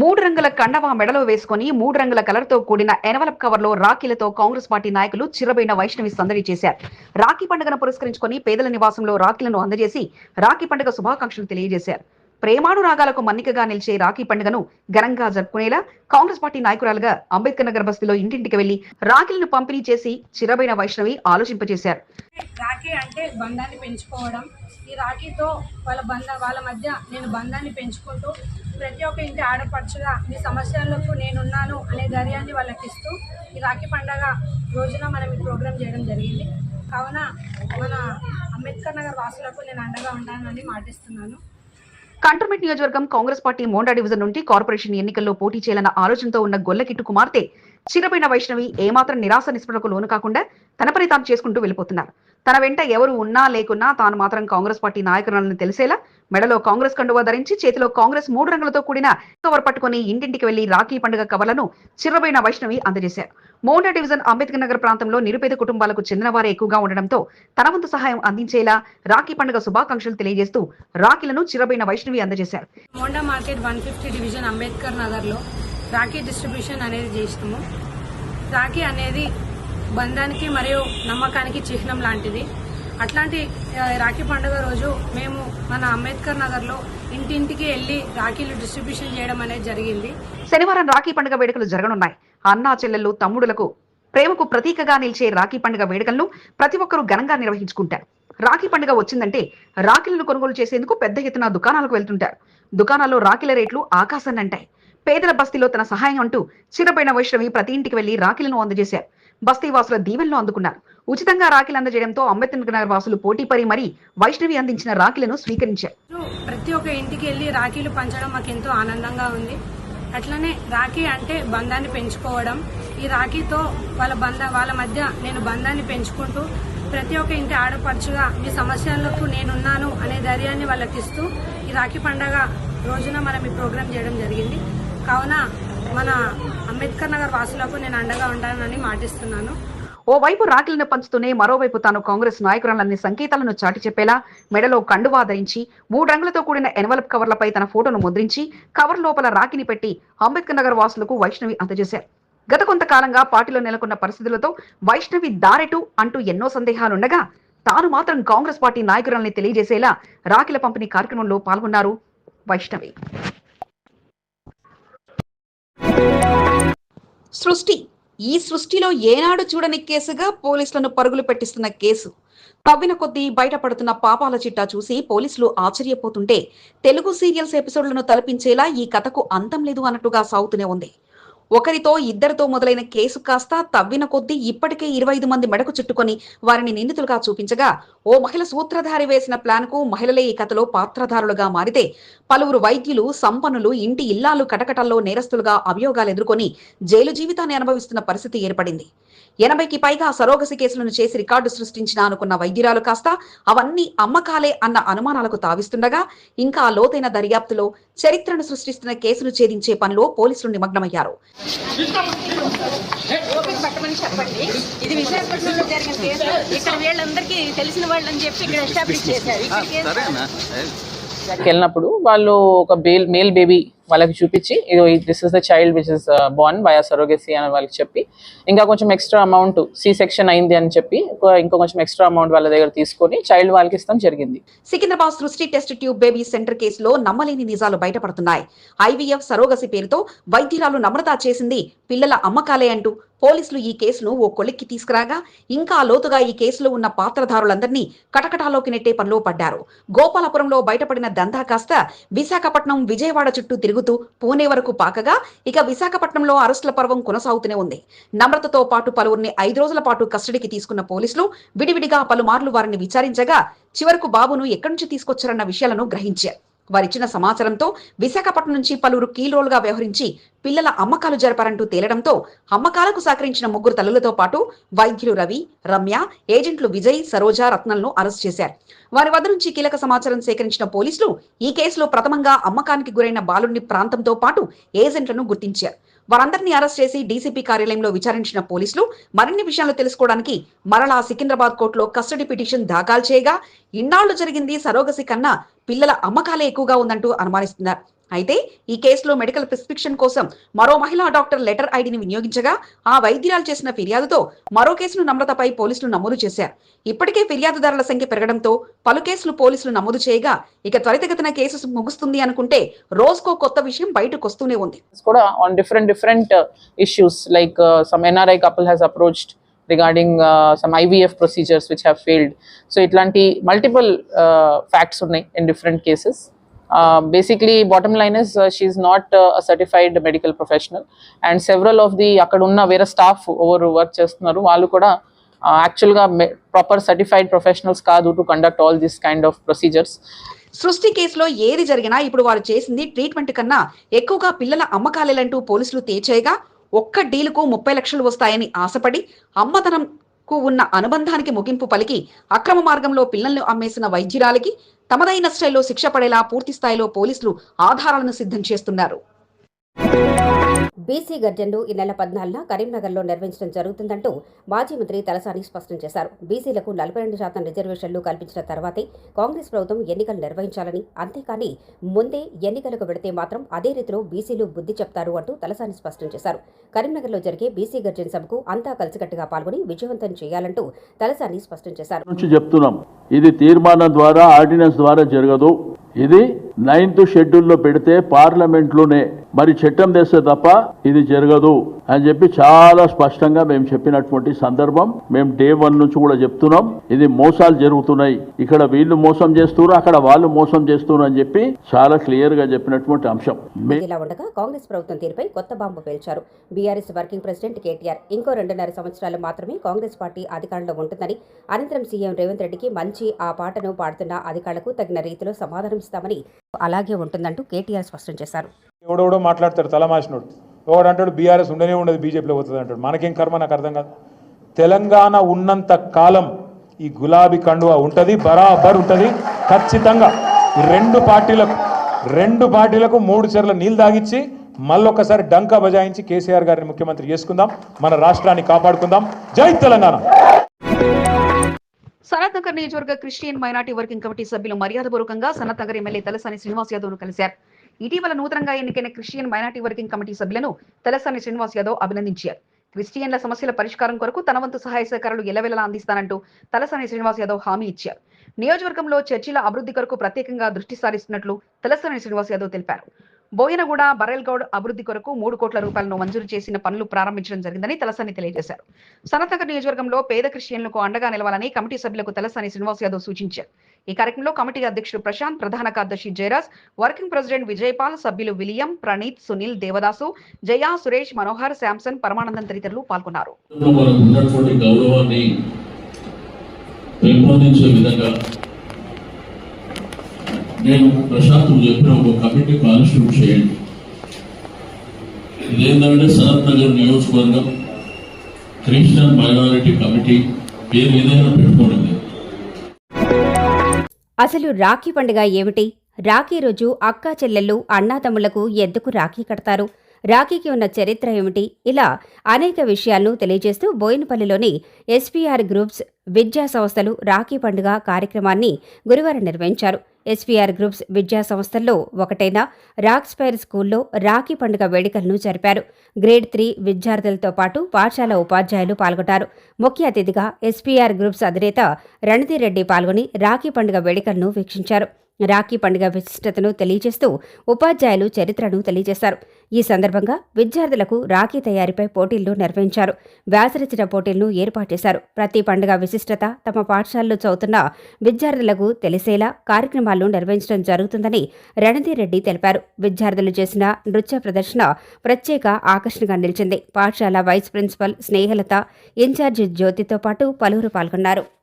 మూడు రంగుల కండవా మెడలో వేసుకుని మూడు రంగుల కలర్తో కూడిన ఎనవలప్ కవర్లో రాఖీలతో కాంగ్రెస్ పార్టీ నాయకులు చిరబైన వైష్ణవి సందడి చేశారు. రాఖీ పండుగను పురస్కరించుకొని పేదల నివాసంలో రాఖీలను అందజేసి రాఖీ పండుగ శుభాకాంక్షలు తెలియజేశారు. ప్రేమానురాగాలకు మన్నికగా నిలిచే రాఖీ పండుగను ఘనంగా జరుపుకునేలా కాంగ్రెస్ పార్టీ నాయకురాలుగా అంబేద్కర్ నగర్ బస్తీలో ఇంటింటికి వెళ్ళి రాఖీలను పంపిణీ చేసి చిరబైన వైష్ణవి ఆలోచింపజేశారు. రాఖీ అంటే బంధాన్ని పెంచుకోవడం. ఈ రాఖీతో వాళ్ళ బంధ వాళ్ళ మధ్య నేను బంధాన్ని పెంచుకుంటూ ప్రతి ఒక్క ఇంటి ఆడపడుచుగా మీ సమస్యలకు నేనున్నాను అనే ధైర్యాన్ని వాళ్ళకి ఇస్తూ ఈ రాఖీ పండగ రోజున మనం ఈ ప్రోగ్రాం చేయడం జరిగింది. కావున మన అంబేద్కర్ నగర్ వాసులకు నేను అండగా ఉంటానని మాటిస్తున్నాను. కంటోన్మెంట్ నియోజకవర్గం కాంగ్రెస్ పార్టీ మోండా డివిజన్ నుండి కార్పొరేషన్ ఎన్నికల్లో పోటీ చేయాలన్న ఆలోచనతో ఉన్న గొల్లకిట్టు కుమార్తె చిరపైన వైష్ణవి ఏమాత్రం నిరాశ నిస్పృహకు లోను కాకుండా తన పని తాను చేసుకుంటూ వెళ్ళిపోతున్నారు. తన వెంట ఎవరు ఉన్నా లేకున్నా తాను మాత్రం కాంగ్రెస్ పార్టీ నాయకురాలను తెలిసేలా మెడలో కాంగ్రెస్ కండువా ధరించి చేతిలో కాంగ్రెస్ మూడు రంగులతో కూడిన కవర్ పట్టుకుని ఇంటింటికి వెళ్ళి రాఖీ పండుగ కవర్లను చిరబైన వైష్ణవి అందజేశారు. మోండా డివిజన్ అంబేద్కర్ నగర్ ప్రాంతంలో నిరుపేద కుటుంబాలకు చెందిన వారే ఎక్కువగా ఉండడంతో తన వంతు సహాయం అందించేలా రాఖీ పండుగ శుభాకాంక్షలు తెలియజేస్తూ రాఖీలను చిరబైన వైష్ణవి అందజేశారు. Monda market one fifty division Ambedkar నగర్లో రాఖీ డిస్ట్రిబ్యూషన్ అనేది చేసినాము. రాఖీ అనేది బంధానికి మరియు నమ్మకానికి చిహ్నం లాంటిది. అట్లాంటి రాఖీ పండుగ రోజు మేము మన అంబేద్కర్ నగర్లో ఇంటింటికి వెళ్ళి రాఖీలు డిస్ట్రిబ్యూషన్ చేయడం అనేది జరిగింది. శనివారం రాఖీ పండుగ వేడుకలు జరగనున్నాయి. అన్నా చెల్లెళ్ళు తమ్ముడులకు ప్రేమకు ప్రతీకగా నిలిచే రాఖీ పండుగ వేడుకలను ప్రతి ఒక్కరూ ఘనంగా నిర్వహించుకుంటారు. రాఖీ పండుగ వచ్చిందంటే రాఖీలను కొనుగోలు చేసేందుకు పెద్ద ఎత్తున దుకాణాలకు వెళ్తుంటారు. దుకాణాల్లో రాఖీల రేట్లు ఆకాశాన్ని అంటాయి పేదల బస్తీలో తన సహాయం అంటూ చిరపైన వైష్ణవి ప్రతి ఇంటికి వెళ్ళి రాఖీలను అందజేశారు. బస్తీ వాసుల దీవెనలు అందుకున్నారు. ఉచితంగా రాఖీలు అందజేయడంతో అంబేద్కర్ నగర్ వాసులు పోటీ పరి మరీ వైష్ణవి అందించిన రాఖీలను స్వీకరించారు. ప్రతి ఒక్క ఇంటికి వెళ్ళి రాఖీలు పంచడం మాకు ఎంతో ఆనందంగా ఉంది. అట్లనే రాఖీ అంటే బంధాన్ని పెంచుకోవడం ఈ రాఖీతో వాళ్ళ బంధ వాళ్ళ మధ్య నేను బంధాన్ని పెంచుకుంటూ ప్రతి ఒక్క ఇంటి ఆడపడుచుగా మీ సమస్యలకు నేనున్నాను అనే ధైర్యాన్ని వాళ్ళకి ఇస్తూ ఈ రాఖీ పండగ రోజున మనం ఈ ప్రోగ్రాం చేయడం జరిగింది. కావున మన అంబేద్కర్ నగర్ వాసులకు నేను అండగా ఉంటానని మాటిస్తున్నాను. ఓవైపు రాఖీలను పంచుతూనే మరోవైపు తాను కాంగ్రెస్ నాయకురాలన్ని సంకేతాలను చాటి చెప్పేలా మెడలో కండువా ధరించి మూడు రంగులతో కూడిన ఎన్వలప్ కవర్లపై తన ఫోటోను ముద్రించి కవర్ లోపల రాఖీని పెట్టి అంబేద్కర్ నగర్ వాసులకు వైష్ణవి అందజేశారు. గత కొంతకాలంగా పార్టీలో నెలకొన్న పరిస్థితులతో వైష్ణవి దారెటు అంటూ ఎన్నో సందేహాలుండగా తాను మాత్రం కాంగ్రెస్ పార్టీ నాయకురాలని తెలియజేసేలా రాఖీల పంపిణీ కార్యక్రమంలో పాల్గొన్నారు వైష్ణవి. సృష్టి. ఈ సృష్టిలో ఏనాడు చూడని కేసుగా పోలీసులను పరుగులు పెట్టిస్తున్న కేసు. తవ్విన కొద్దీ బయటపడుతున్న పాపాల చిట్టా చూసి పోలీసులు ఆశ్చర్యపోతుంటే తెలుగు సీరియల్స్ ఎపిసోడ్లను తలపించేలా ఈ కథకు అంతం లేదు అన్నట్టుగా సాగుతూనే ఉంది. ఒకరితో ఇద్దరితో మొదలైన కేసు కాస్త తవ్విన కొద్దీ ఇప్పటికే ఇరవై ఐదు మంది మెడకు చుట్టుకొని వారిని నిందితులుగా చూపించగా ఓ మహిళ సూత్రధారి వేసిన ప్లాన్కు మహిళలే ఈ కథలో పాత్రధారులుగా మారితే పలువురు వైద్యులు సంపన్నులు ఇంటి ఇల్లాలు కటకటల్లో నేరస్తులుగా అభియోగాలు ఎదుర్కొని జైలు జీవితాన్ని అనుభవిస్తున్న పరిస్థితి ఏర్పడింది. ఎనభైకి పైగా సరోగసి కేసులను చేసి రికార్డు సృష్టించిన అనుకున్న వైద్యురాలు కాస్త అవన్నీ అమ్మకాలే అన్న అనుమానాలకు తావిస్తుండగా ఇంకా లోతైన దర్యాప్తులో చరిత్రను సృష్టిస్తున్న కేసును ఛేదించే పనిలో పోలీసులు నిమగ్నమయ్యారు. చెప్పండి ఇది విశాఖపట్నంలో జరిగిన కేసు. ఇక్కడ వీళ్ళందరికీ తెలిసిన వాళ్ళని చెప్పి ఇక్కడ ఎస్టాబ్లిష్ చేశారు. వెళ్ళినప్పుడు వాళ్ళు ఒక బేల్ మేల్ బేబీ వాళ్ళకి చూపించి ఇది this is the child which is born by surrogacy అని వాళ్ళకి చెప్పి ఇంకా కొంచెం ఎక్స్ట్రా అమౌంట్ సి సెక్షన్ అయింది అని చెప్పి ఇంకా కొంచెం ఎక్స్ట్రా అమౌంట్ వాళ్ళ దగ్గర తీసుకొని చైల్డ్ వాళ్ళకి ఇస్తాం జరిగింది. సికింద్రాబాద్ సృష్టి టెస్ట్ ట్యూబ్ బేబీ సెంటర్ కేసులో నమ్మలేని నిజాలు బయటపడుతున్నాయి. ఐవీఎఫ్ సరోగసి పేరుతో వైద్యురాలు నమ్రత చేసింది పిల్లల అమ్మకాలే అంటూ పోలీసులు ఈ కేసును ఓ కొలిక్కి తీసుకురాగా ఇంకా లోతుగా ఈ కేసులో ఉన్న పాత్రధారులందరినీ కటకటాలోకి నెట్టే పనిలో పడ్డారు. గోపాలపురంలో బయటపడిన దందా కాస్త విశాఖపట్నం విజయవాడ చుట్టూ తిరుగుతూ పూణే వరకు పాకగా ఇక విశాఖపట్నంలో అరెస్టుల పర్వం కొనసాగుతూనే ఉంది. నమ్రతతో పాటు పలువురిని ఐదు రోజుల పాటు కస్టడీకి తీసుకున్న పోలీసులు విడివిడిగా పలుమార్లు వారిని విచారించగా చివరకు బాబును ఎక్కడి నుంచి తీసుకొచ్చారన్న విషయాలను గ్రహించారు. వారిచ్చిన సమాచారంతో విశాఖపట్నం నుంచి పలువురు కీలోలుగా వ్యవహరించి పిల్లల అమ్మకాలు జరపారంటూ తేలడంతో అమ్మకాలకు సహకరించిన ముగ్గురు తల్లులతో పాటు వైద్యులు రవి రమ్య ఏజెంట్లు విజయ్ సరోజ రత్నలను అరెస్ట్ చేశారు. వారి వద్ద నుంచి కీలక సమాచారం సేకరించిన పోలీసులు ఈ కేసులో ప్రథమంగా అమ్మకానికి గురైన బాలుడిని ప్రాంతంతో పాటు ఏజెంట్లను గుర్తించారు. వారందరినీ అరెస్ట్ చేసి డీసీపీ కార్యాలయంలో విచారించిన పోలీసులు మరిన్ని విషయాలు తెలుసుకోవడానికి మరలా సికింద్రాబాద్ కోర్టులో కస్టడీ పిటిషన్ దాఖలు చేయగా ఇన్నాళ్ళు జరిగింది సరోగసి కన్నా పిల్లల అమ్మకాలే ఎక్కువగా ఉందంటూ అనుమానిస్తున్నారు. అయితే ఈ కేసులో మెడికల్ ప్రిస్క్రిప్షన్ కోసం మరో మహిళా డాక్టర్ లెటర్ ఐడిని వినియోగించగా ఆ వైద్యురాలు చేసిన ఫిర్యాదుతో మరో కేసును నమ్రతపై పోలీసులు నమోదు చేశారు. ఇప్పటికే ఫిర్యాదుదారుల సంఖ్య పెరగడంతో పలు కేసులు పోలీసులు నమోదు చేయగా ఇక త్వరితగతిన కేసు ముగుస్తుంది అనుకుంటే రోజుకో కొత్త విషయం బయటకు వస్తూనే ఉంది. కూడా on different different issues like some NRI couple has approached regarding some IVF procedures which have failed so ఇట్లాంటి మల్టిపుల్ ఫ్యాక్ట్స్ ఉన్నాయి in different cases Uh, basically, bottom line is uh, she is not uh, a certified medical professional, and several of the అక్కడ ఉన్న వేరే staff over work చేస్తున్నారు వాళ్ళు కూడా యాక్చువల్గా proper certified professionals కాదు to conduct all this kind of procedures Srushti కేసులో ఏది జరిగినా ఇప్పుడు వారు చేసింది ట్రీట్మెంట్ కన్నా ఎక్కువగా పిల్లల అమ్మకాలేలంటూ పోలీసులు తేచేయగా ఒక్క డీలుకు ముప్పై లక్షలు వస్తాయని ఆశపడి అమ్మతనంకు ఉన్న అనుబంధానికి ముగింపు పలికి అక్రమ మార్గంలో పిల్లల్ని అమ్మేసిన వైద్యురాలకి తమదైన శైలిలో శిక్ష పడేలా పూర్తి స్థాయిలో పోలీసులు ఆధారాలను సిద్ధం చేస్తున్నారు. బీసీ గర్జన్ను ఈ నెల పద్నాలుగున కరీంనగర్లో నిర్వహించడం జరుగుతుందంటూ మాజీ మంత్రి తలసాని స్పష్టం చేశారు. బీసీలకు నలభై రెండు శాతం రిజర్వేషన్లు కల్పించిన తర్వాతే కాంగ్రెస్ ప్రభుత్వం ఎన్నికలు నిర్వహించాలని అంతేకాని ముందే ఎన్నికలకు పెడితే మాత్రం అదే రీతిలో బీసీలు బుద్ధి చెప్తారు అంటూ తలసాని స్పష్టం చేశారు. కరీంనగర్లో జరిగే బీసీ గర్జన్ సభకు అంతా కలిసికట్టుగా పాల్గొని విజయవంతం చేయాలంటూ తలసాని స్పష్టం చేశారు. చెప్తున్నాం. ఇది తీర్మానం ద్వారా ఆర్డినెన్స్ ద్వారా జరగదు. ఇది నైన్త్ షెడ్యూల్లో పెడితే పార్లమెంట్లోనే మరి చట్టం తెస్తే తప్ప ఇది జరగదు అని చెప్పి చాలా స్పష్టంగా మేము చెప్పినటువంటి సందర్భం. మేము డే వన్ నుంచి కూడా చెప్తున్నాం. ఇది మోసాలు జరుగుతున్నాయి. ఇక్కడ వీళ్ళు మోసం చేస్తున్నారు అక్కడ వాళ్ళు మోసం చేస్తున్నారు అని చెప్పి చాలా క్లియర్గా చెప్పినటువంటి అంశం. ఇలా ఉండగా కాంగ్రెస్ ప్రభుత్వం తీరుపై కొత్త బాంబు పేల్చారు. బీఆర్ఎస్ వర్కింగ్ ప్రెసిడెంట్ కేటీఆర్ ఇంకో రెండున్నర సంవత్సరాలు మాత్రమే కాంగ్రెస్ పార్టీ అధికారంలో ఉంటుందని అనంతరం సీఎం రేవంత్ రెడ్డికి మంచి ఆ పాటను పాడుతున్న అధికారులకు తగిన రీతిలో సమాధానం ఇస్తామని అలాగే ఉంటుందంటూ కేటీఆర్ స్పష్టం చేశారు. ఎవడెవడో మాట్లాడతాడు తలమాసినోడు. ఒకడు అంటాడు బీఆర్ఎస్ ఉండనే ఉండదు బీజేపీలో పోతుంది అంటాడు. మనకేం కర్మ నాకు అర్థం కాదు. తెలంగాణ ఉన్నంత కాలం ఈ గులాబీ కండువా ఉంటుంది బరాబర్ ఉంటుంది. ఖచ్చితంగా రెండు పార్టీలకు రెండు పార్టీలకు మూడు చెర్ల నీళ్ళు తాగిచ్చి మళ్ళొక్కసారి డంకా బజాయించి కేసీఆర్ గారిని ముఖ్యమంత్రి చేసుకుందాం మన రాష్ట్రాన్ని కాపాడుకుందాం. జై తెలంగాణ! సనత్ నగర్ నియోజకవర్గ క్రిస్టియన్ మైనార్టీ వర్కింగ్ కమిటీ సభ్యులు మర్యాదపూర్వకంగా సనత్ నగర్ ఎమ్మెల్యే తలసాని శ్రీనివాస్ యాదవ్ను కలిశారు. ఇటీవల నూతనంగా ఎన్నికైన క్రిస్టియన్ మైనార్టీ వర్కింగ్ కమిటీ సభ్యులను తలసాని శ్రీనివాస్ యాదవ్ అభినందించారు. క్రిస్టియన్ల సమస్యల పరిష్కారం కొరకు తన వంతు సహాయ సహకారాలు ఎలవెలలా అందిస్తానంటూ తలసాని శ్రీనివాస్ యాదవ్ హామీ ఇచ్చారు. నియోజకవర్గంలో చర్చిల అభివృద్ధి కొరకు ప్రత్యేకంగా దృష్టి సారిస్తున్నట్లు తలసాని శ్రీనివాస్ యాదవ్ తెలిపారు. బోయనగూడ బరేల్గౌడ్ అభివృద్ధి కొరకు మూడు కోట్ల రూపాయలను మంజూరు చేసిన పనులు ప్రారంభించడం జరిగిందని తలసాని తెలియజేశారు. సనతనగర్ నియోజకవర్గంలో పేద క్రిస్టియన్లకు అండగా నిలవాలని కమిటీ సభ్యులకు తలసాని శ్రీనివాస్ యాదవ్ సూచించారు. ఈ కార్యక్రమంలో కమిటీ అధ్యక్షుడు ప్రశాంత్ ప్రధాన కార్యదర్శి జయరాజ్ వర్కింగ్ ప్రెసిడెంట్ విజయపాల్ సభ్యులు విలియం ప్రణీత్ సునీల్ దేవదాసు జయ సురేష్ మనోహర్ శాంసన్ పరమానందం తదితరులు పాల్గొన్నారు. పెంపొందించే విధంగా నేను ప్రశాంత్ చెప్పిన ఒక కమిటీ కాన్స్టిట్యూట్ చేయండి. ఇదేంటంటే శరత్ నగర్ నియోజకవర్గం క్రిస్టియన్ మైనారిటీ కమిటీ పేరు ఏదైనా పెట్టుకోండి. అసలు రాఖీ పండుగ ఏమిటి? రాఖీ రోజు అక్కా చెల్లెళ్ళు అన్నాతమ్ములకు ఎందుకు రాఖీ కడతారు? రాఖీకి ఉన్న చరిత్ర ఏమిటి? ఇలా అనేక విషయాలను తెలియజేస్తూ బోయినపల్లిలోని ఎస్పీఆర్ గ్రూప్స్ విద్యా సంస్థలు రాఖీ పండుగ కార్యక్రమాన్ని గురువారం నిర్వహించారు. ఎస్పీఆర్ గ్రూప్స్ విద్యా సంస్థల్లో ఒకటైన రాక్స్పైర్ స్కూల్లో రాఖీ పండుగ వేడుకలను జరిపారు. గ్రేడ్ త్రీ విద్యార్థులతో పాటు పాఠశాల ఉపాధ్యాయులు పాల్గొంటారు. ముఖ్య అతిథిగా ఎస్పీఆర్ గ్రూప్స్ అధినేత రణధీర్ రెడ్డి పాల్గొని రాఖీ పండుగ వేడుకలను వీక్షించారు. రాఖీ పండుగ విశిష్టతను తెలియజేస్తూ ఉపాధ్యాయులు చరిత్రను తెలియజేశారు. ఈ సందర్భంగా విద్యార్థులకు రాఖీ తయారీపై పోటీలను నిర్వహించారు. వ్యాసరచన పోటీలను ఏర్పాటు చేశారు. ప్రతి పండుగ విశిష్టత తమ పాఠశాలలో చదువుతున్న విద్యార్థులకు తెలిసేలా కార్యక్రమాలను నిర్వహించడం జరుగుతుందని రణధీరెడ్డి తెలిపారు. విద్యార్థులు చేసిన నృత్య ప్రదర్శన ప్రత్యేక ఆకర్షణగా నిలిచింది. పాఠశాల వైస్ ప్రిన్సిపల్ స్నేహలత ఇన్ఛార్జి జ్యోతితో పాటు పలువురు పాల్గొన్నారు.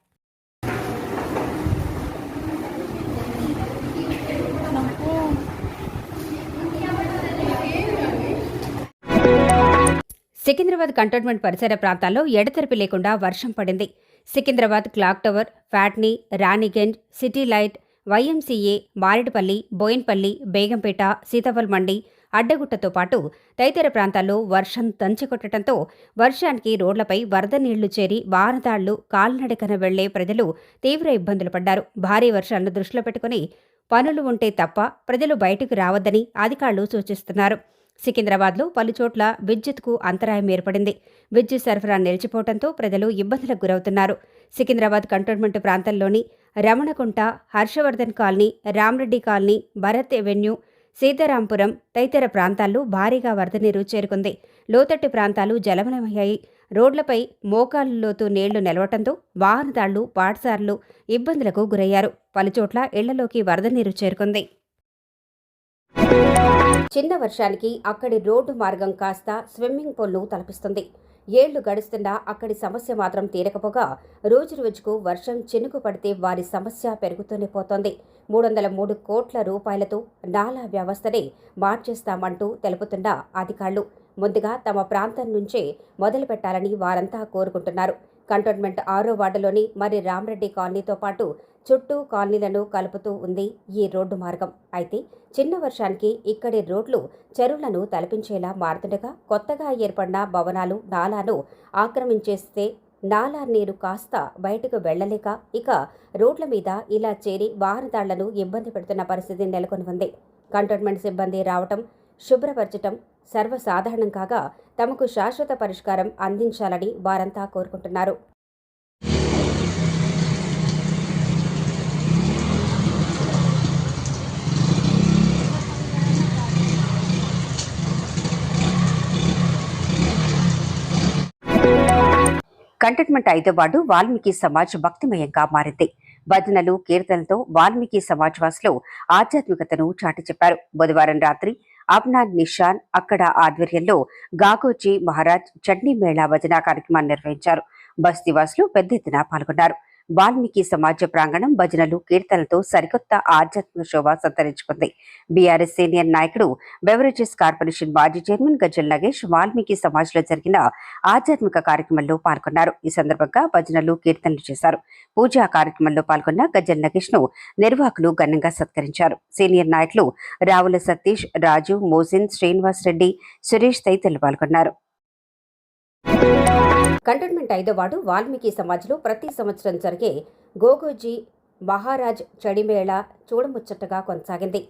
సికింద్రాబాద్ కంటోన్మెంట్ పరిసర ప్రాంతాల్లో ఎడతెరిపి లేకుండా వర్షం పడింది. Secunderabad clock tower Patny Ranigunj city light YMCA Marredpally Bowenpally Begumpet Sitaphal Mandi అడ్డగుట్టతో పాటు తదితర ప్రాంతాల్లో వర్షం దంచికొట్టడంతో వర్షానికి రోడ్లపై వరద నీళ్ళు చేరి వారదాళ్ళు కాలినడకన వెళ్ళే ప్రజలు తీవ్ర ఇబ్బందులు పడ్డారు. భారీ వర్షాలను దృష్టిలో పెట్టుకుని పనులు ఉంటే తప్ప ప్రజలు బయటకు రావద్దని అధికారులు సూచిస్తున్నారు. సికింద్రాబాద్లో పలుచోట్ల విద్యుత్కు అంతరాయం ఏర్పడింది. విద్యుత్ సరఫరా నిలిచిపోవడంతో ప్రజలు ఇబ్బందులకు గురవుతున్నారు. సికింద్రాబాద్ కంటోన్మెంట్ ప్రాంతంలోని Ramanakunta Harshavardhan colony Ramreddy colony Bharat avenue Sitarampuram తదితర ప్రాంతాల్లో భారీగా వరద నీరు చేరుకుంది. లోతట్టు ప్రాంతాలు జలమలమయ్యాయి రోడ్లపై మోకాలు లోతు నీళ్ళు నిలవటంతో వాహనదాళ్ళు పాఠశాలలు ఇబ్బందులకు గురయ్యారు. పలుచోట్ల ఇళ్ళలోకి వరద నీరు చేరుకుంది. చిన్న వర్షానికి అక్కడి రోడ్డు మార్గం కాస్త స్విమ్మింగ్ పూల్ను తలపిస్తుంది. ఏళ్ళు గడుస్తున్నా అక్కడి సమస్య మాత్రం తీరకపోగా రోజు రోజుకు వర్షం చినుకు పడితే వారి సమస్య పెరుగుతూనే పోతోంది. మూడు వందల మూడు కోట్ల రూపాయలతో నాలా వ్యవస్థనే మార్చేస్తామంటూ తెలుపుతున్న అధికారులు. ముందుగా తమ ప్రాంతం నుంచే మొదలు పెట్టాలని వారంతా కోరుకుంటున్నారు. కంటోన్మెంట్ ఆరో వార్డులోని మరి రామరెడ్డి కాలనీతో పాటు చుట్టూ కాలనీలను కలుపుతూ ఉంది ఈ రోడ్డు మార్గం. అయితే చిన్న వర్షానికి ఇక్కడి రోడ్లు చెరువులను తలపించేలా మారుతుండగా కొత్తగా ఏర్పడిన భవనాలు నాలాను ఆక్రమించేస్తే నాలా నీరు కాస్త బయటకు వెళ్ళలేక ఇక రోడ్ల మీద ఇలా చేరి వాహనదాళ్ళను ఇబ్బంది పెడుతున్న పరిస్థితి నెలకొని ఉంది కంటోన్మెంట్ సిబ్బంది రావటం శుభ్రపరచటం సర్వసాధారణం కాగా తమకు శాశ్వత పరిష్కారం అందించాలని వారంతా కోరుకుంటున్నారు. కంటోన్మెంట్ ఐదో వార్డు వాల్మీకి సమాజ్ భక్తిమయంగా మారింది. భజనలు కీర్తనలతో వాల్మీకి సమాజ్ వాసులు ఆధ్యాత్మికతను చాటి చెప్పారు బుధవారం రాత్రి అబ్నాన్ నిషాన్ అక్కడ ఆధ్వర్యంలో గాగోజీ మహారాజ్ చట్నీ మేళా భజన కార్యక్రమాన్ని నిర్వహించారు. బస్తీవాసులు పెద్ద ఎత్తున పాల్గొన్నారు. వాల్మీకి సమాజ ప్రాంగణం భజనలు కీర్తనలతో సరికొత్త ఆధ్యాత్మిక శోభ సంతరించుకుంది. బీఆర్ఎస్ సీనియర్ నాయకుడు బెవరేజెస్ కార్పొరేషన్ మాజీ చైర్మన్ గజ్జల్ నగేష్ వాల్మీకి సమాజ్లో జరిగిన ఆధ్యాత్మిక కార్యక్రమంలో పాల్గొన్నారు. ఈ సందర్భంగా భజనలు కీర్తనలు చేశారు. పూజా కార్యక్రమంలో పాల్గొన్న గజ్జల్ నగేష్ను నిర్వాహకులు ఘనంగా సత్కరించారు. సీనియర్ నాయకులు రావుల సతీష్ రాజు మోసిన్ శ్రీనివాస్ రెడ్డి సురేష్ తదితరులు పాల్గొన్నారు. కంటోన్మెంట్ ఐదో వార్డు వాల్మీకి సమాజ్లో ప్రతి సంవత్సరం జరిగే గోగోజీ మహారాజ్ చడిమేళ చూడముచ్చటగా కొనసాగింది.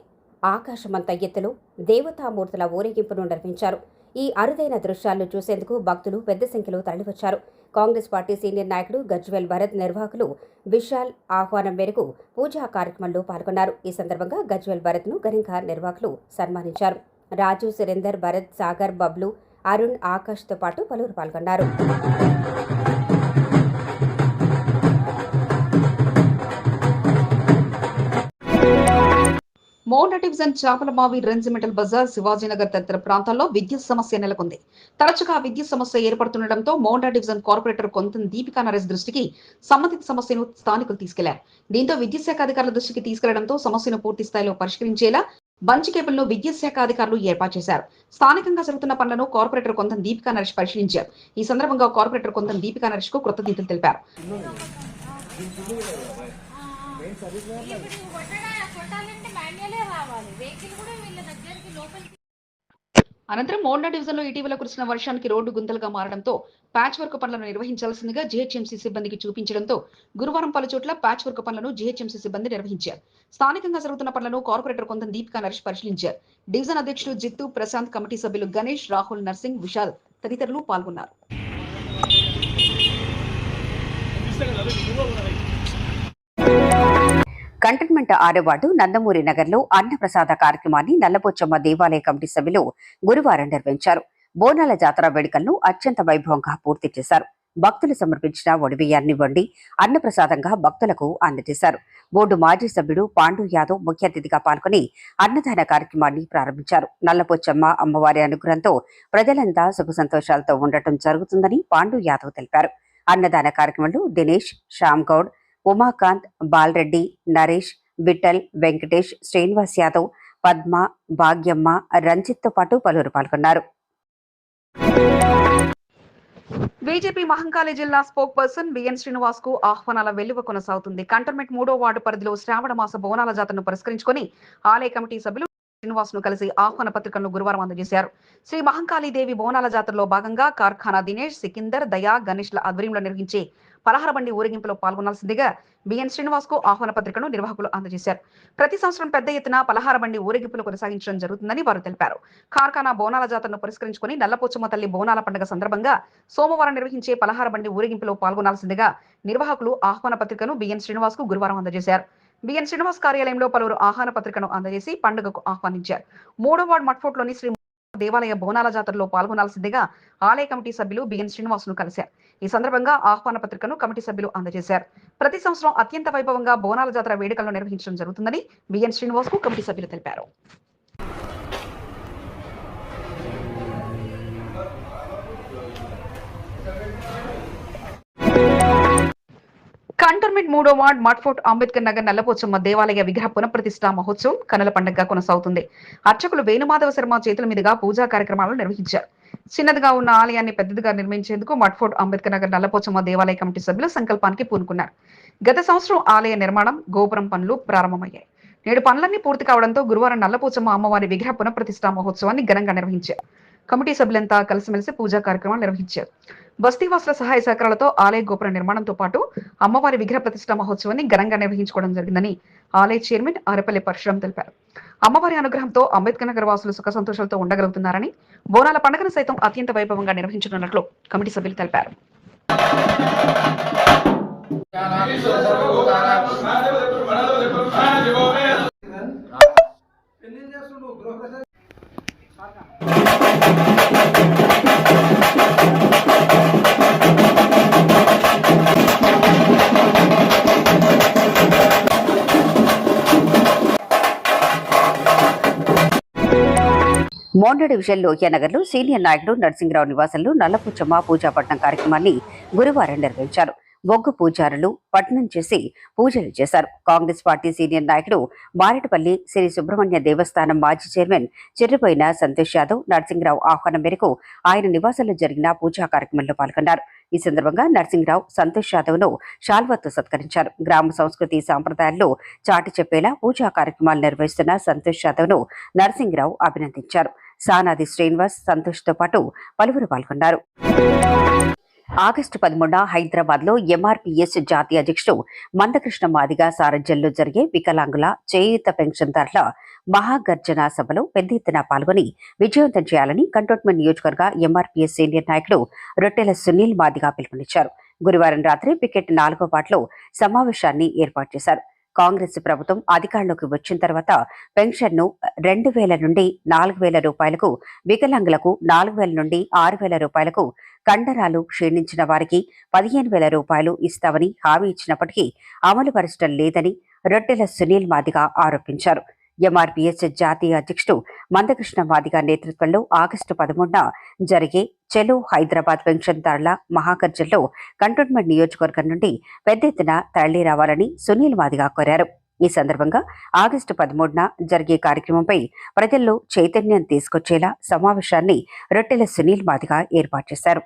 ఆకాశమంత ఎత్తులో దేవతామూర్తుల ఊరేగింపును నిర్వహించారు. ఈ అరుదైన దృశ్యాలను చూసేందుకు భక్తులు పెద్ద సంఖ్యలో తరలివచ్చారు. కాంగ్రెస్ పార్టీ సీనియర్ నాయకుడు గజ్వెల్ భరత్ నిర్వాహకులు విశాల్ ఆహ్వానం మేరకు పూజా కార్యక్రమంలో పాల్గొన్నారు. ఈ సందర్భంగా గజ్వెల్ భరత్ను ఘనంగా నిర్వాహకులు సన్మానించారు. రాజు సురేందర్ భరత్ సాగర్ బబ్లు అరుణ్ ఆకాష్తో పాటు పలువురు పాల్గొన్నారు. Monda division Chapalamavi regimental bazaar Shivajinagar తదితర ప్రాంతాల్లో విద్యుత్ సమస్య నెలకొంది. తరచుగా విద్యుత్ సమస్య ఏర్పడుతుండటంతో మోండా డివిజన్ కార్పొరేటర్ కొంత దీపికా నరేష్ దృష్టికి సంబంధిత సమస్యను స్థానికులు తీసుకెళ్ళారు. దీంతో విద్యుత్ శాఖ అధికారుల దృష్టికి తీసుకెళ్ళడంతో సమస్యను పూర్తి స్థాయిలో పరిష్కరించేలా బంచ్ కేబుల్ను విద్యుత్ శాఖ అధికారులు ఏర్పాటు చేశారు. స్థానికంగా జరుగుతున్న పనులను కార్పొరేటర్ కొంత దీపికా నరేష్ పరిశీలించారు. ఈ సందర్భంగా కార్పొరేటర్ కొంత దీపికా నరేష్కు కృతజ్ఞతలు తెలిపారు. అనంతరం మోండా డివిజన్లో ఇటీవల కురిసిన వర్షానికి రోడ్డు గుంతలుగా మారడంతో ప్యాచ్ వర్క్ పనులను నిర్వహించాల్సిందిగా జీహెచ్ఎంసీ సిబ్బందికి చూపించడంతో గురువారం పలు చోట్ల ప్యాచ్ వర్క్ పనులను జీహెచ్ఎంసీ సిబ్బంది నిర్వహించారు. స్థానికంగా జరుగుతున్న పనులను కార్పొరేటర్ కొంత దీపికా నరేష్ పరిశీలించారు. డివిజన్ అధ్యక్షుడు జిత్తు ప్రశాంత్ కమిటీ సభ్యులు గణేష్ రాహుల్ నర్సింగ్ విశాల్ తదితరులు పాల్గొన్నారు. కంటోన్మెంట్ ఆరవాడు నందమూరి నగర్లో అన్నప్రసాద కార్యక్రమాన్ని నల్లబొచ్చమ్మ దేవాలయ కమిటీ సభ్యులు గురువారం నిర్వహించారు. బోనాల జాతర వేడుకలను అత్యంత వైభవంగా పూర్తి చేశారు. భక్తులు సమర్పించిన ఒడిబియ్యాన్ని వండి అన్నప్రసాదంగా భక్తులకు అందజేశారు. బోర్డు మాజీ సభ్యుడు పాండు యాదవ్ ముఖ్య అతిథిగా పాల్గొని అన్నదాన కార్యక్రమాన్ని ప్రారంభించారు. నల్లపోచమ్మ అమ్మవారి అనుగ్రహంతో ప్రజలంతా సుఖ సంతోషాలతో ఉండటం జరుగుతుందని పాండు యాదవ్ తెలిపారు. అన్నదాన కార్యక్రమంలో దినేష్ శ్యామ్ గౌడ్ ఉమాకాంత్ బాలరెడ్డి నరేష్ విఠల్ వెంకటేష్ శ్రీనివాస్ యాదవ్ పద్మ భాగ్యమ్మ రంజిత్తో పాటు పలువురు పాల్గొన్నారు. బీజేపీ మహంకాళి జిల్లా స్పోక్ పర్సన్ బిఎన్ శ్రీనివాస్కు ఆహ్వానాల వెలువ కొనసాగుతుంది. కంటోన్మెంట్ మూడో వార్డు పరిధిలో శ్రావణ మాస బోనాల జాతరను పురస్కరించుకొని ఆలయ కమిటీ సభ్యులు శ్రీనివాస్ను కలిసి ఆహ్వాన పత్రికలను గురువారం అందజేశారు. శ్రీ మహంకాళి దేవి బోనాల జాతరలో భాగంగా కార్ఖానా దినేష్ సికిందర్ దయా గణేష్ల ఆధ్వర్యంలో నిర్వహించే పలహారబండి ఊరేగింపులో పాల్గొనాల్సిందిగా బిఎన్ శ్రీనివాస్కు ఆహ్వాన పత్రికను నిర్వాహకులు అందజేశారు. ప్రతి సంవత్సరం పెద్ద ఎత్తున పలహార బండి ఊరేగింపులు కొనసాగించడం జరుగుతుందని వారు తెలిపారు. కార్ఖానా బోనాల జాతరను పురస్కరించుకుని నల్లపోచమ్మ తల్లి బోనాల పండుగ సందర్భంగా సోమవారం నిర్వహించే పలహార బండి ఊరేగింపులో పాల్గొనాల్సిందిగా నిర్వాహకులు ఆహ్వాన పత్రికను బిఎన్ శ్రీనివాస్కు గురువారం అందజేశారు. బిఎన్ శ్రీనివాస్ కార్యాలయంలో పలువురు ఆహ్వాన పత్రికను అందజేసి పండుగకు ఆహ్వానించారు. మూడో వార్డు మట్ఫోర్ట్లోని శ్రీ దేవాలయ బోనాల జాతరలో పాల్గొనాల్సిందిగా ఆలయ కమిటీ సభ్యులు బిఎన్ శ్రీనివాస్ను కలిశారు. ఈ సందర్భంగా ఆహ్వాన పత్రికను కమిటీ సభ్యులు అందజేశారు. ప్రతి సంవత్సరం అత్యంత వైభవంగా బోనాల జాతర వేడుకలను నిర్వహించడం జరుగుతుందని బిఎన్ శ్రీనివాస్కు కమిటీ సభ్యులు తెలిపారు. కంటోన్మెంట్ మూడో వార్డ్ మట్ఫోర్ట్ అంబేద్కర్ నగర్ నల్లపోచమ్మ దేవాలయ విగ్రహ పునఃప్రతిష్ఠ మహోత్సవం కనుల పండుగగా కొనసాగుతుంది. అర్చకులు వేణుమాధవ శర్మ చేతుల మీదుగా పూజా కార్యక్రమాలు నిర్వహించారు. చిన్నదిగా ఉన్న ఆలయాన్ని పెద్దదిగా నిర్మించేందుకు మట్ఫోర్ట్ అంబేద్కర్ నగర్ నల్లపోచమ్మ దేవాలయ కమిటీ సభ్యులు సంకల్పానికి పూనుకున్నారు. గత సంవత్సరం ఆలయ నిర్మాణం గోపురం పనులు ప్రారంభమయ్యాయి. నేడు పనులన్నీ పూర్తి కావడంతో గురువారం నల్లపోచమ్మ అమ్మవారి విగ్రహ పునఃప్రతిష్ఠ మహోత్సవాన్ని ఘనంగా నిర్వహించారు. కమిటీ సభ్యులంతా కలిసిమెలిసి పూజా కార్యక్రమాలు నిర్వహించారు. బస్తీవాసుల సహాయ సహకారాలతో ఆలయ గోపుర నిర్మాణంతో పాటు అమ్మవారి విగ్రహ ప్రతిష్ట మహోత్సవాన్ని ఘనంగా నిర్వహించుకోవడం జరిగిందని ఆలయ చైర్మన్ ఆరపల్లి పరశురాం తెలిపారు. అమ్మవారి అనుగ్రహంతో అంబేద్కర్ నగర్ వాసులు సుఖ సంతోషాలతో ఉండగలుగుతున్నారని బోనాల పండుగను సైతం అత్యంత వైభవంగా నిర్వహించనున్నట్లు కమిటీ సభ్యులు తెలిపారు. మోండ డివిజన్ లోహియానగర్లో సీనియర్ నాయకుడు నరసింహరావు నివాసంలో నల్లపుచ్చమ్మ పూజాపట్నం కార్యక్రమాన్ని గురువారం నిర్వహించారు. బొగ్గు పూజారులు పట్నం చేసి పూజలు చేశారు. కాంగ్రెస్ పార్టీ సీనియర్ నాయకుడు మారెటపల్లి శ్రీ సుబ్రహ్మణ్య దేవస్థానం మాజీ చైర్మన్ చెర్రిపోయిన సంతోష్ యాదవ్ నరసింహరావు ఆహ్వానం మేరకు ఆయన నివాసంలో జరిగిన పూజా కార్యక్రమంలో పాల్గొన్నారు. ఈ సందర్భంగా నరసింహరావు సంతోష్ యాదవ్ను షాల్వాతో సత్కరించారు. గ్రామ సంస్కృతి సాంప్రదాయాల్లో చాటి చెప్పేలా పూజా కార్యక్రమాలు నిర్వహిస్తున్న సంతోష్ యాదవ్ను నరసింహరావు అభినందించారు. సానాది శ్రీనివాస్ సంతోష్తో పాటు పలువురు పాల్గొన్నారు. ఆగస్టు పదమూడున హైదరాబాద్లో ఎంఆర్పీఎస్ జాతీయ అధ్యక్షుడు మందకృష్ణ మాదిగ సారథ్యంలో జరిగే వికలాంగుల చేయూత పెన్షన్దారుల మహాగర్జన సభలో పెద్ద ఎత్తున పాల్గొని విజయవంతం చేయాలని కంటోన్మెంట్ నియోజకవర్గ ఎంఆర్పీఎస్ సీనియర్ నాయకుడు రొట్టెల సునీల్ మాదిగ పిలుపునిచ్చారు. గురువారం రాత్రి పికెట్ నాలుగో పాటలో సమావేశాన్ని ఏర్పాటు చేశారు. కాంగ్రెస్ ప్రభుత్వం అధికారంలోకి వచ్చిన తర్వాత పెన్షన్ను రెండు వేల నుండి నాలుగు వేల రూపాయలకు వికలాంగులకు నాలుగు వేల నుండి ఆరు వేల రూపాయలకు కండరాలు క్షీణించిన వారికి పదిహేను వేల రూపాయలు ఇస్తామని హామీ ఇచ్చినప్పటికీ అమలు పరచడం లేదని రొట్టెల సునీల్ మాదిగా ఆరోపించారు. ఎంఆర్పీఎస్ జాతీయ అధ్యక్షుడు మందకృష్ణ మాదిగ నేతృత్వంలో ఆగస్టు పదమూడున జరిగే చెలో హైదరాబాద్ పెన్షన్దారుల మహాకర్జల్లో కంటోన్మెంట్ నియోజకవర్గం నుండి పెద్ద ఎత్తున తరలి రావాలని సునీల్ మాదిగ కోరారు. ఈ సందర్భంగా ఆగస్టు పదమూడున జరిగే కార్యక్రమంపై ప్రజల్లో చైతన్యం తీసుకొచ్చేలా సమావేశాన్ని రొట్టెల సునీల్ మాదిగ ఏర్పాటు చేశారు.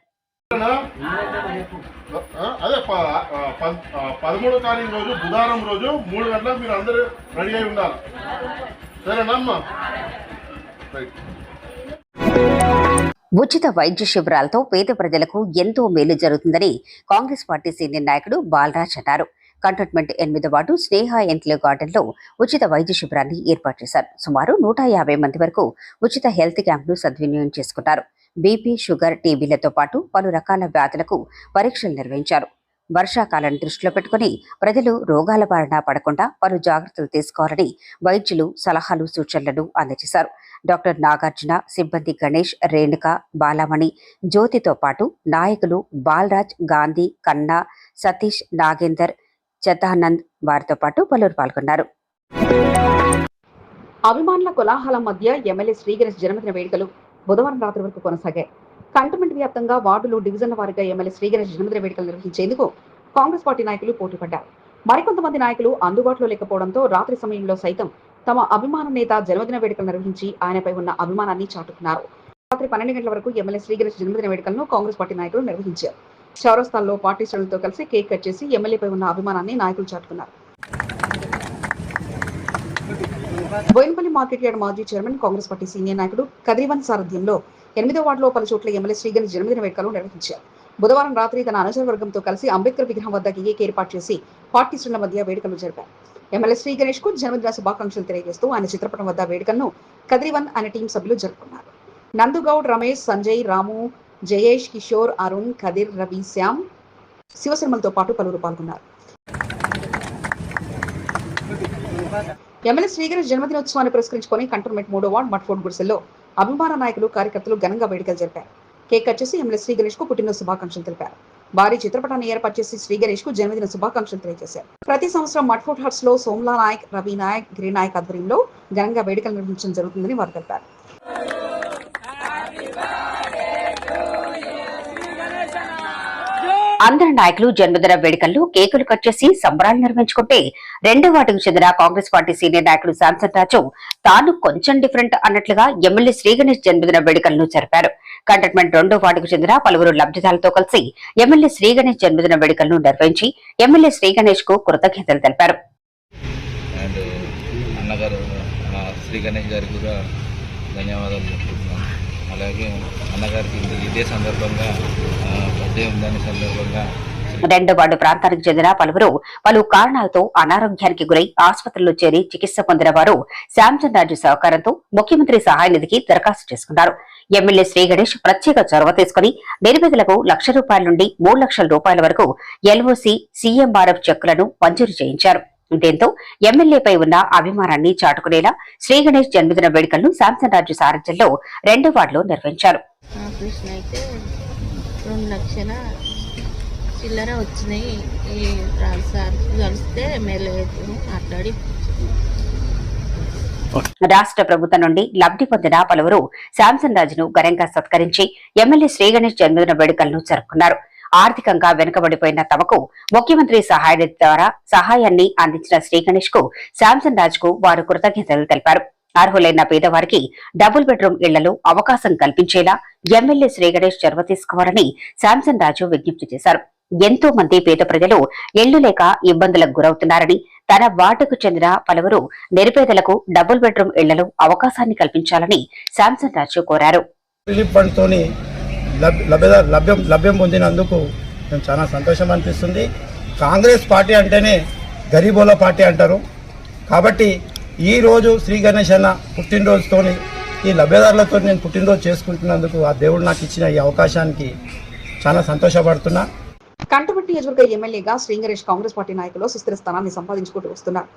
అదే పదమూడో తారీఖు రోజు బుధవారం రోజు మూడు గంటలకు మీరు అందరూ రెడీ అయి ఉండాలి. సరేనమ్మా రైట్ ఉచిత వైద్య శిబిరాలతో పేద ప్రజలకు ఎంతో మేలు జరుగుతుందని కాంగ్రెస్ పార్టీ సీనియర్ నాయకుడు బాలరాజ్ అన్నారు. కంటోన్మెంట్ ఎనిమిదో వార్డు స్నేహ ఎన్క్లేవ్ గార్డెన్లో ఉచిత వైద్య శిబిరాన్ని ఏర్పాటు చేశారు. సుమారు నూట యాభై మంది వరకు ఉచిత హెల్త్ క్యాంప్ను సద్వినియోగం చేసుకున్నారు. బీపీ షుగర్ టీబీలతో పాటు పలు రకాల వ్యాధులకు పరీక్షలు నిర్వహించారు. వర్షాకాలం దృష్టిలో పెట్టుకుని ప్రజలు రోగాల బారిన పడకుండా పలు జాగ్రత్తలు తీసుకోవాలని వైద్యులు సలహాలు సూచనలను అందజేశారు. డాక్టర్ నాగార్జున సిబ్బంది గణేష్ రేణుక బాలమణి జ్యోతితో పాటు నాయకులు బాలరాజ్ గాంధీ కన్నా సతీష్ నాగేందర్ చతానంద్ వారితో పాటు పలువురు పాల్గొన్నారు. అభిమానుల కోలాహలం మధ్య ఎమ్మెల్యే శ్రీగణేష్ జన్మదిన వేడుకలు బుధవారం రాత్రి వరకు కొనసాగాయి కంటోన్మెంట్ వ్యాప్తంగా వార్డులు డివిజన్ల వారీగా ఎమ్మెల్యే శ్రీగణేష్ జన్మదిన వేడుకలు నిర్వహించేందుకు కాంగ్రెస్ పార్టీ నాయకులు పోటీ పడ్డారు మరికొంతమంది నాయకులు అందుబాటులో లేకపోవడంతో రాత్రి సమయంలో సైతం తమ అభిమాన నేత జన్మదిన వేడుకలు నిర్వహించి ఆయనపై ఉన్న అభిమానాన్ని చాటుకున్నారు. రాత్రి పన్నెండు గంటల వరకు ఎమ్మెల్యే శ్రీగణేష్ జన్మదిన వేడుకలను కాంగ్రెస్ పార్టీ నాయకులు నిర్వహించారు. చౌరస్థాల్లో పార్టీ శ్రేణులతో కలిసి కేక్ కట్ చేసి ఎమ్మెల్యేపై ఉన్న అభిమానాన్ని నాయకులు చాటుకున్నారు. బోయినపల్లి మార్కెట్ యార్డ్ మాజీ చైర్మన్ కాంగ్రెస్ పార్టీ సీనియర్ నాయకుడు కదిరివన్ సారథ్యంలో ఎనిమిదో వార్డులో పలు చోట్ల ఎమ్మెల్యే శ్రీగణేష్ జన్మదిన వేడుకలు నిర్వహించారు. బుధవారం రాత్రి తన అనుచరవర్గంతో కలిసి అంబేద్కర్ విగ్రహం వద్ద కేక్ ఏర్పాటు చేసి పార్టీ శ్రేణుల మధ్య వేడుకలు జరిపారు. ఎమ్మెల్యే శ్రీ గణేష్కు జన్మదిన శుభాకాంక్షలు తెలియజేస్తూ ఆయన చిత్రపటం వద్ద వేడుకలను కదిరివన్ అనే టీం సభ్యులు జరుపుకున్నారు. నందుగౌడ్ రమేష్ సంజయ్ రాము జయేష్ కిషోర్ అరుణ్ కదిర్ రవి శ్యామ్ శివశర్మలతో పాటు పలువురు పాల్గొన్నారు. ఎమ్మెల్యే శ్రీగణేష్ జన్మదినోత్సవాన్ని పురస్కరించుకొని కంటోన్మెంట్ మూడో వార్డ్ మట్ఫోర్డ్ గుడిసెల్లో అభిమాన నాయకులు కార్యకర్తలు ఘనంగా వేడుకలు జరిపారు. కేక్ కట్ చేసి ఎమ్మెల్యే శ్రీ గణేష్కు పుట్టిన శుభాకాంక్షలు తెలిపారు. భారీ చిత్రపటాన్ని ఏర్పాటు చేసి శ్రీ గణేష్కు జన్మదిన శుభాకాంక్షలు తెలియజేశారు. ప్రతి సంవత్సరం మట్ఫోర్డ్ హట్స్లో సోమ్లా నాయక్ రవి నాయక్ గిరి నాయక్ ఆధ్వర్యంలో ఘనంగా వేడుకలు నిర్వహించడం జరుగుతుందని వారు తెలిపారు. అందరి నాయకులు జన్మదిన వేడుకల్లో కేకులు కట్ చేసి సంబరాలు నిర్వహించుకుంటే రెండో వాటికి చెందిన కాంగ్రెస్ పార్టీ సీనియర్ నాయకుడు శాంసన్ రాజు తాను కొంచెం డిఫరెంట్ అన్నట్లుగా ఎమ్మెల్యే శ్రీగణేష్ జన్మదిన వేడుకలను జరిపారు. కంటోన్మెంట్ రెండో వార్డుకు చెందిన పలువురు లబ్ధిదారులతో కలిసి ఎమ్మెల్యే శ్రీగణేష్ జన్మదిన వేడుకలను నిర్వహించి ఎమ్మెల్యే శ్రీగణేష్కు కృతజ్ఞతలు తెలిపారు. ధన్యవాదాలు చెప్తున్నాను. అలాగే అన్నగారికి ఇదే సందర్భంగా బర్త్డే ఉందని సందర్భంగా రెండో వార్డు ప్రాంతానికి చెందిన పలువురు పలు కారణాలతో అనారోగ్యానికి గురై ఆసుపత్రిలో చేరి చికిత్స పొందిన వారు శాంసన్ రాజు సహకారంతో ముఖ్యమంత్రి సహాయ నిధికి దరఖాస్తు చేసుకున్నారు. ఎమ్మెల్యే శ్రీ గణేష్ ప్రత్యేక చొరవ తీసుకుని నిరుపేదలకు లక్ష రూపాయల నుండి మూడు లక్షల రూపాయల వరకు ఎల్ఓసి సీఎంఆర్ఎఫ్ చెక్కులను మంజూరు చేయించారు. దీంతో ఎమ్మెల్యేపై ఉన్న అభిమానాన్ని చాటుకునేలా శ్రీ గణేష్ జన్మదిన వేడుకలను శాంసన్ రాజు సారథ్యంలో రెండో వార్డులో నిర్వహించారు. రెండు లక్షల చిల్లర వచ్చినాయి. ఈ సార్ కలిస్తే ఎమ్మెల్యే మాట్లాడి. రాష్ట్ర ప్రభుత్వం నుండి లబ్ధి పొందిన పలువురు శాంసన్ రాజును ఘనంగా సత్కరించి ఎమ్మెల్యే శ్రీ గణేష్ జన్మదిన వేడుకలను జరుపుకున్నారు. ఆర్థికంగా వెనుకబడిపోయిన తమకు ముఖ్యమంత్రి సహాయ ద్వారా సహాయాన్ని అందించిన శ్రీ గణేష్కు శాంసన్ రాజ్కు వారు కృతజ్ఞతలు తెలిపారు. అర్హులైన పేదవారికి డబుల్ బెడ్రూమ్ ఇళ్ళలో అవకాశం కల్పించేలా ఎమ్మెల్యే శ్రీ గణేష్ చొరవ తీసుకోవాలని శాంసన్ రాజు విజ్ఞప్తి చేశారు. ఎంతో మంది పేద ప్రజలు ఇళ్ళు లేక ఇబ్బందులకు గురవుతున్నారని తన వార్డుకు చెందిన పలువురు నిరుపేదలకు డబుల్ బెడ్రూమ్ ఇళ్ళలో అవకాశాన్ని కల్పించాలని శాంసన్ రాజు కోరారు. లబ్ లభ్యం లభ్యం పొందినందుకు చాలా సంతోషం అనిపిస్తుంది. కాంగ్రెస్ పార్టీ అంటేనే గరీబోల పార్టీ అంటారు. కాబట్టి ఈ రోజు శ్రీ గణేష్ అన్న పుట్టినరోజుతోని ఈ లబ్ధిదారులతో నేను పుట్టినరోజు చేసుకుంటున్నందుకు ఆ దేవుడు నాకు ఇచ్చిన ఈ అవకాశానికి చాలా సంతోషపడుతున్నా. కంటపట్టి నియోజకవర్గ ఎమ్మెల్యేగా శ్రీగణేష్ కాంగ్రెస్ పార్టీ నాయకులు సుస్థిర స్థానాన్ని సంపాదించుకుంటూ వస్తున్నారు.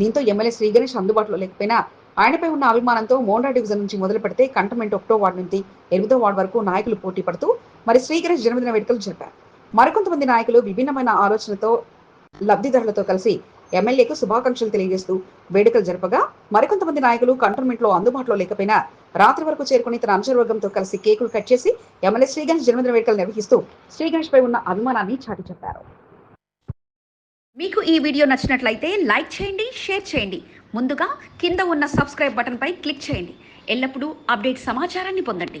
దీంతో ఎమ్మెల్యే శ్రీగణేష్ అందుబాటులో లేకపోయినా ఆయనపై ఉన్న అభిమానంతో మోండా డివిజన్ నుంచి మొదలు పెడితే కంటమెంట్ ఒకటో వార్డు నుంచి ఎనిమిదో వార్డు వరకు నాయకులు పోటీ పడుతూ మరి శ్రీగణేష్ జన్మదిన వేడుకలు జరిపారు. మరికొంతమంది నాయకులు విభిన్నమైన ఆలోచనతో లబ్ధిదారులతో కలిసి ఎమ్మెల్యేకు శుభాకాంక్షలు తెలియజేస్తూ వేడుకలు జరపగా మరికొంతమంది నాయకులు కంటోన్మెంట్లో అందుబాటులో లేకపోయినా రాత్రి వరకు చేరుకుని తన అనుచరవర్గంతో కలిసి కేకులు కట్ చేసి ఎమ్మెల్యే శ్రీగణేష్ జన్మదిన వేడుకలు నిర్వహిస్తూ శ్రీగణేష్ పై ఉన్న అభిమానాన్ని చాటి చెప్పారు. మీకు ఈ వీడియో నచ్చినట్లయితే లైక్ చేయండి షేర్ చేయండి. ముందుగా కింద ఉన్న సబ్స్క్రైబ్ బటన్ పై క్లిక్ చేయండి. ఎల్లప్పుడూ అప్డేట్ సమాచారాన్ని పొందండి.